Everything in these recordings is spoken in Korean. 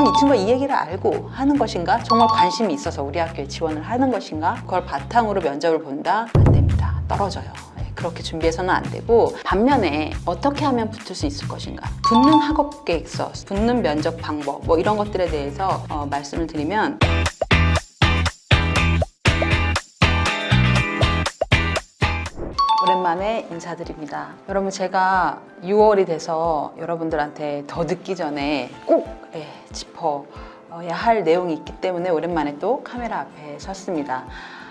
과연 이 친구가 이 얘기를 알고 하는 것인가? 정말 관심이 있어서 우리 학교에 지원을 하는 것인가? 그걸 바탕으로 면접을 본다? 안 됩니다. 떨어져요. 네, 그렇게 준비해서는 안 되고 반면에 어떻게 하면 붙을 수 있을 것인가 붙는 학업 계획서, 붙는 면접 방법 뭐 이런 것들에 대해서 어, 말씀을 드리면 오랜만에 인사드립니다. 여러분 제가 6월이 돼서 여러분들한테 더 늦기 전에 꼭 예, 짚어 야 할 내용이 있기 때문에 오랜만에 또 카메라 앞에 섰습니다.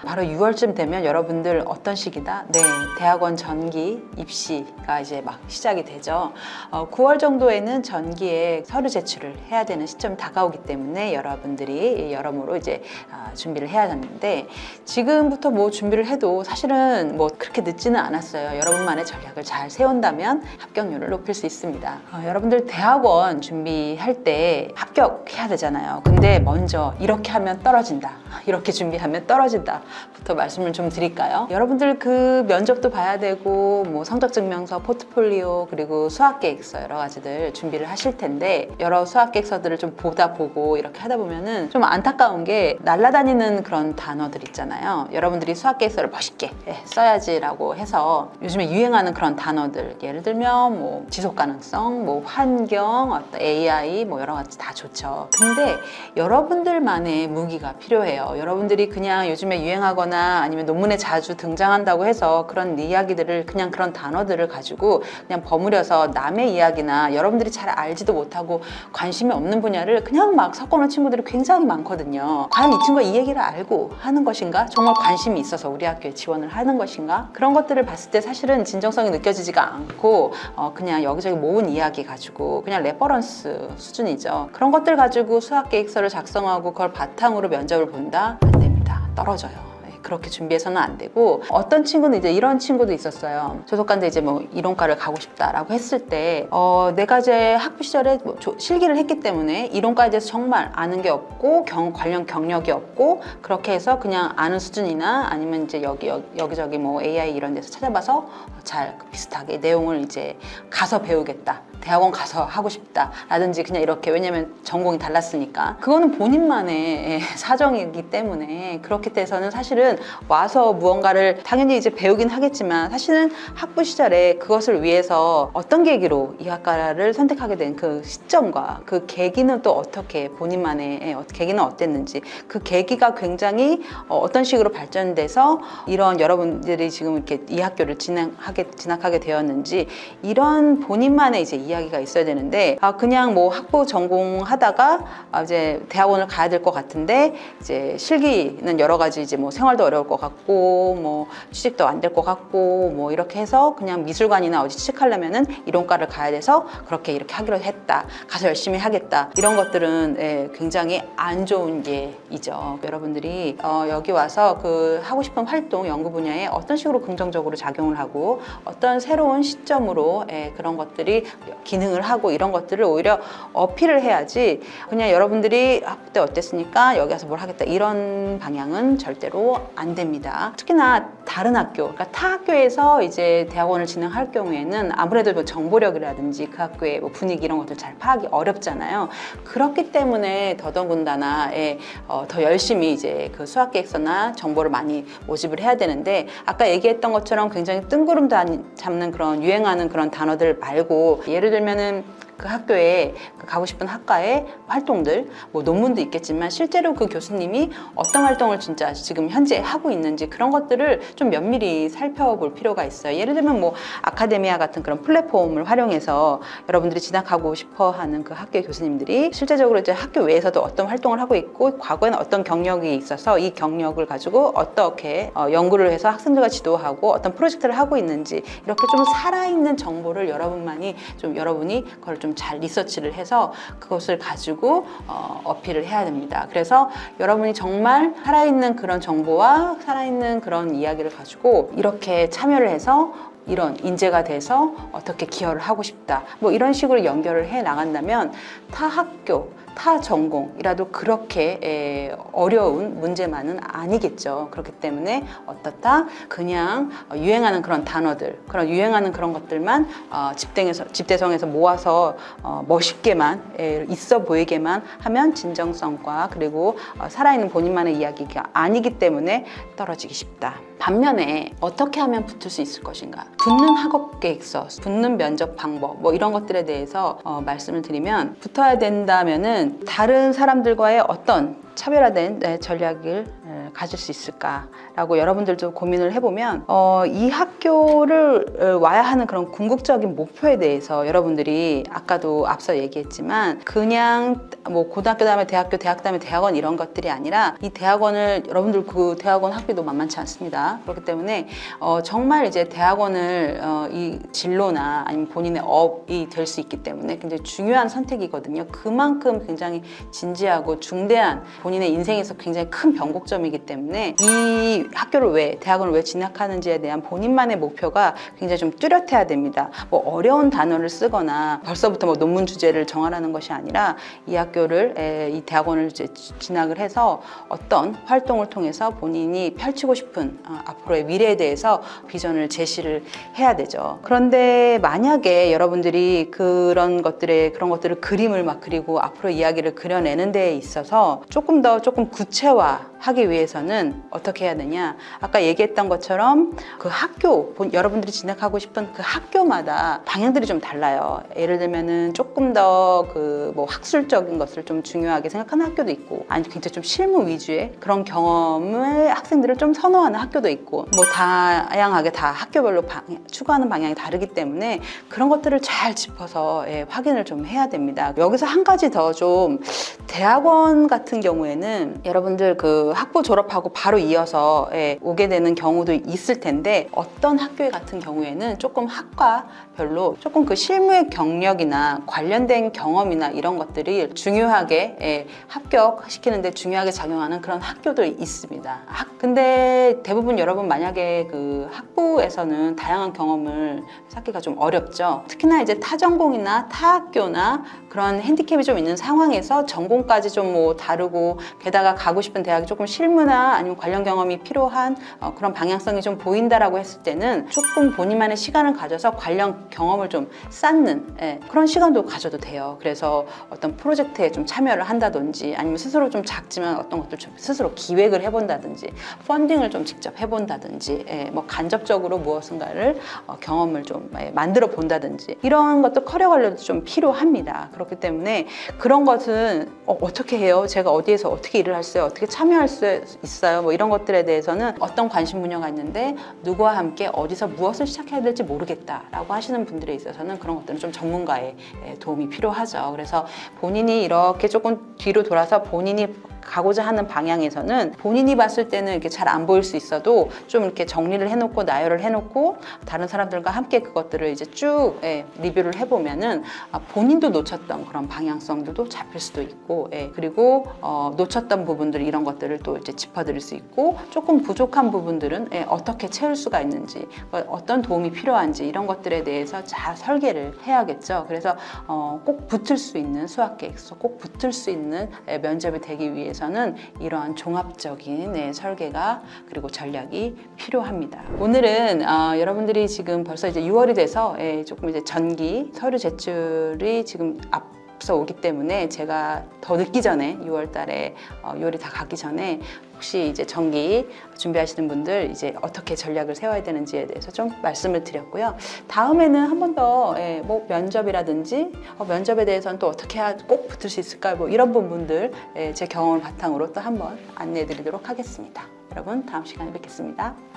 바로 6월쯤 되면 여러분들 어떤 시기다? 네, 대학원 전기 입시가 이제 막 시작이 되죠. 어, 9월 정도에는 전기에 서류 제출을 해야 되는 시점이 다가오기 때문에 여러분들이 여러모로 이제 아, 준비를 해야 하는데 지금부터 뭐 준비를 해도 사실은 뭐 그렇게 늦지는 않았어요. 여러분만의 전략을 잘 세운다면 합격률을 높일 수 있습니다. 어, 여러분들 대학원 준비할 때 합격해야 되잖아요. 근데 먼저 이렇게 하면 떨어진다. 이렇게 준비하면 떨어진다. 부터 말씀을 좀 드릴까요? 여러분들 그 면접도 봐야 되고 뭐 성적 증명서, 포트폴리오 그리고 수학 계획서 여러 가지들 준비를 하실 텐데 여러 수학 계획서들을 좀 보다 보고 이렇게 하다 보면은 좀 안타까운 게 날라다니는 그런 단어들 있잖아요. 여러분들이 수학 계획서를 멋있게 예, 써야지라고 해서 요즘에 유행하는 그런 단어들 예를 들면 뭐 지속 가능성, 뭐 환경, 어떤 AI 뭐 여러 가지 다 좋죠. 근데 여러분들만의 무기가 필요해요. 여러분들이 그냥 요즘에 유행하거나 아니면 논문에 자주 등장한다고 해서 그런 이야기들을 그냥 그런 단어들을 가지고 그냥 버무려서 남의 이야기나 여러분들이 잘 알지도 못하고 관심이 없는 분야를 그냥 막 섞어놓은 친구들이 굉장히 많거든요. 과연 이 친구가 이 얘기를 알고 하는 것인가? 정말 관심이 있어서 우리 학교에 지원을 하는 것인가? 그런 것들을 봤을 때 사실은 진정성이 느껴지지가 않고 어, 그냥 여기저기 모은 이야기 가지고 그냥 레퍼런스 수준이죠. 그런 것들 가지고 수학 계획서를 작성하고 그걸 바탕으로 면접을 본다? 안 됩니다. 떨어져요. 네, 그렇게 준비해서는 안 되고 어떤 친구는 이제 이런 친구도 있었어요. 조속관대 이제 뭐 이론과를 가고 싶다라고 했을 때 어, 내가 이제 학부 시절에 뭐 조- 실기를 했기 때문에 이론과에 대해서 정말 아는 게 없고 경, 관련 경력이 없고 그렇게 해서 그냥 아는 수준이나 아니면 이제 여기 여기 여기저기 뭐 AI 이런 데서 찾아봐서 잘 비슷하게 내용을 이제 가서 배우겠다. 대학원 가서 하고 싶다라든지 그냥 이렇게 왜냐면 전공이 달랐으니까. 그거는 본인만의 예, 사정이기 때문에 그렇게 돼서는 사실은 와서 무언가를 당연히 이제 배우긴 하겠지만 사실은 학부 시절에 그것을 위해서 어떤 계기로 이 학과를 선택하게 된 그 시점과 그 계기는 또 어떻게 본인만의 예, 어, 계기는 어땠는지 그 계기가 굉장히 어, 어떤 식으로 발전돼서 이런 여러분들이 지금 이렇게 이 학교를 진행하게 진학하게 되었는지 이런 본인만의 이제 이야기가 있어야 되는데 아 그냥 뭐 학부 전공하다가 아 이제 대학원을 가야 될 것 같은데 이제 실기는 여러 가지 이제 뭐 생활도 어려울 것 같고 뭐 취직도 안 될 것 같고 뭐 이렇게 해서 그냥 미술관이나 어디 취직하려면은 이론과를 가야 돼서 그렇게 이렇게 하기로 했다. 가서 열심히 하겠다. 이런 것들은 예, 굉장히 안 좋은 예이죠. 여러분들이 어, 여기 와서 그 하고 싶은 활동 연구 분야에 어떤 식으로 긍정적으로 작용을 하고 어떤 새로운 시점으로 예, 그런 것들이 기능을 하고 이런 것들을 오히려 어필을 해야지 그냥 여러분들이 학부 때 어땠으니까 여기 와서 뭘 하겠다 이런 방향은 절대로 안 됩니다. 특히나 다른 학교, 그러니까 타 학교에서 이제 대학원을 진행할 경우에는 아무래도 뭐 정보력이라든지 그 학교의 뭐 분위기 이런 것들 잘 파악이 어렵잖아요. 그렇기 때문에 더더군다나 예, 어, 더 열심히 이제 그 수학 계획서나 정보를 많이 모집을 해야 되는데 아까 얘기했던 것처럼 굉장히 뜬구름 단- 잡는 그런 유행하는 그런 단어들 말고 예를 들면은 그 학교에 그 가고 싶은 학과의 활동들, 뭐 논문도 있겠지만 실제로 그 교수님이 어떤 활동을 진짜 지금 현재 하고 있는지 그런 것들을 좀 면밀히 살펴볼 필요가 있어요. 예를 들면 뭐 아카데미아 같은 그런 플랫폼을 활용해서 여러분들이 진학하고 싶어 하는 그 학교 교수님들이 실제적으로 이제 학교 외에서도 어떤 활동을 하고 있고 과거에는 어떤 경력이 있어서 이 경력을 가지고 어떻게 어, 연구를 해서 학생들과 지도하고 어떤 프로젝트를 하고 있는지 이렇게 좀 살아있는 정보를 여러분만이 좀 여러분이 그걸 좀잘 리서치를 해서 그것을 가지고 어, 어필을 해야 됩니다. 그래서 여러분이 정말 살아있는 그런 정보와 살아있는 그런 이야기를 가지고 이렇게 참여를 해서 이런 인재가 돼서 어떻게 기여를 하고 싶다. 뭐 이런 식으로 연결을 해 나간다면 타 학교, 타 전공이라도 그렇게 에, 어려운 문제만은 아니겠죠. 그렇기 때문에 어떻다 그냥 어, 유행하는 그런 단어들, 그런 유행하는 그런 것들만 어, 집대에서 집대성에서 모아서 어, 멋있게만 에, 있어 보이게만 하면 진정성과 그리고 어, 살아있는 본인만의 이야기가 아니기 때문에 떨어지기 쉽다. 반면에 어떻게 하면 붙을 수 있을 것인가? 붙는 학업 계획서, 붙는 면접 방법, 뭐 이런 것들에 대해서 어, 말씀을 드리면 붙어야 된다면은 다른 사람들과의 어떤 차별화된 네, 전략을 에, 가질 수 있을까 라고 여러분들도 고민을 해보면 어, 이 학교를 어, 와야 하는 그런 궁극적인 목표에 대해서 여러분들이 아까도 앞서 얘기했지만 그냥 뭐 고등학교 다음에 대학교, 대학 다음에 대학원 이런 것들이 아니라 이 대학원을 여러분들 그 대학원 학비도 만만치 않습니다. 그렇기 때문에 어, 정말 이제 대학원을 어, 이 진로나 아니면 본인의 업이 될 수 있기 때문에 굉장히 중요한 선택이거든요. 그만큼 굉장히 진지하고 중대한 본인의 인생에서 굉장히 큰 변곡점이기 때문에 이 학교를 왜 대학원을 왜 진학하는지에 대한 본인만의 목표가 굉장히 좀 뚜렷해야 됩니다. 뭐 어려운 단어를 쓰거나 벌써부터 뭐 논문 주제를 정하라는 것이 아니라 이 학교를 에, 이 대학원을 이제 진학을 해서 어떤 활동을 통해서 본인이 펼치고 싶은 어, 앞으로의 미래에 대해서 비전을 제시를 해야 되죠. 그런데 만약에 여러분들이 그런 것들에 그런 것들을 그림을 막 그리고 앞으로 이야기를 그려내는 데 있어서 조금 더 조금 구체화 하기 위해서는 어떻게 해야 되냐? 아까 얘기했던 것처럼 그 학교 본- 여러분들이 진학하고 싶은 그 학교마다 방향들이 좀 달라요. 예를 들면은 조금 더 그 뭐 학술적인 것을 좀 중요하게 생각하는 학교도 있고 아니 굉장히 좀 실무 위주의 그런 경험을 학생들을 좀 선호하는 학교도 있고 뭐 다양하게 다 학교별로 방- 추구하는 방향이 다르기 때문에 그런 것들을 잘 짚어서 예, 확인을 좀 해야 됩니다. 여기서 한 가지 더 좀 대학원 같은 경우에는 여러분들 그 학부 졸업하고 바로 이어서 예, 오게 되는 경우도 있을 텐데 어떤 학교 같은 경우에는 조금 학과별로 조금 그 실무의 경력이나 관련된 경험이나 이런 것들이 중요하게 예, 합격시키는데 중요하게 작용하는 그런 학교도 있습니다. 학- 근데 대부분 여러분 만약에 그 학부에서는 다양한 경험을 쌓기가 좀 어렵죠. 특히나 이제 타 전공이나 타 학교나 그런 핸디캡이 좀 있는 상황에서 전공까지 좀 뭐 다르고 게다가 가고 싶은 대학이 조금 실무나 아니면 관련 경험이 필요한 어, 그런 방향성이 좀 보인다라고 했을 때는 조금 본인만의 시간을 가져서 관련 경험을 좀 쌓는 예, 그런 시간도 가져도 돼요. 그래서 어떤 프로젝트에 좀 참여를 한다든지 아니면 스스로 좀 작지만 어떤 것들 좀 스스로 기획을 해본다든지 펀딩을 좀 직접 해본다든지 예, 뭐 간접적으로 무엇인가를 어, 경험을 좀 예, 만들어 본다든지 이런 것도 커리어 관련도 좀 필요합니다. 그렇기 때문에 그런 것은 어, 어떻게 해요? 제가 어디에서 어떻게 일을 할수 있어요? 어떻게 참여할 수 있어요? 뭐 이런 것들에 대해서는 어떤 관심 분야가 있는데 누구와 함께 어디서 무엇을 시작해야 될지 모르겠다라고 하시는 분들에 있어서는 그런 것들은 좀 전문가의 예, 도움이 필요하죠. 그래서 본인이 이렇게 조금 뒤로 돌아서 본인이 가고자 하는 방향에서는 본인이 봤을 때는 이렇게 잘 안 보일 수 있어도 좀 이렇게 정리를 해놓고 나열을 해놓고 다른 사람들과 함께 그것들을 이제 쭉 예, 리뷰를 해보면은 아, 본인도 놓쳤던 그런 방향성들도 잡힐 수도 있고 예, 그리고 어, 놓쳤던 부분들 이런 것들을 또 이제 짚어드릴 수 있고 조금 부족한 부분들은 예, 어떻게 채울 수가 있는지 어, 어떤 도움이 필요한지 이런 것들에 대해서 잘 설계를 해야겠죠. 그래서 어, 꼭 붙을 수 있는 수학 계획서, 꼭 붙을 수 있는 예, 면접이 되기 위해 서는 이러한 종합적인 예, 설계가 그리고 전략이 필요합니다. 오늘은 어, 여러분들이 지금 벌써 이제 6월이 돼서 예, 조금 이제 전기 서류 제출이 지금 앞 앞서 오기 때문에 제가 더 늦기 전에 6월 달에 어, 6월이 다 가기 전에 혹시 이제 정기 준비하시는 분들 이제 어떻게 전략을 세워야 되는지에 대해서 좀 말씀을 드렸고요. 다음에는 한 번 더 뭐 면접이라든지 어, 면접에 대해서는 또 어떻게 해야 꼭 붙을 수 있을까 뭐 이런 부분들 예, 제 경험을 바탕으로 또 한번 안내해 드리도록 하겠습니다. 여러분 다음 시간에 뵙겠습니다.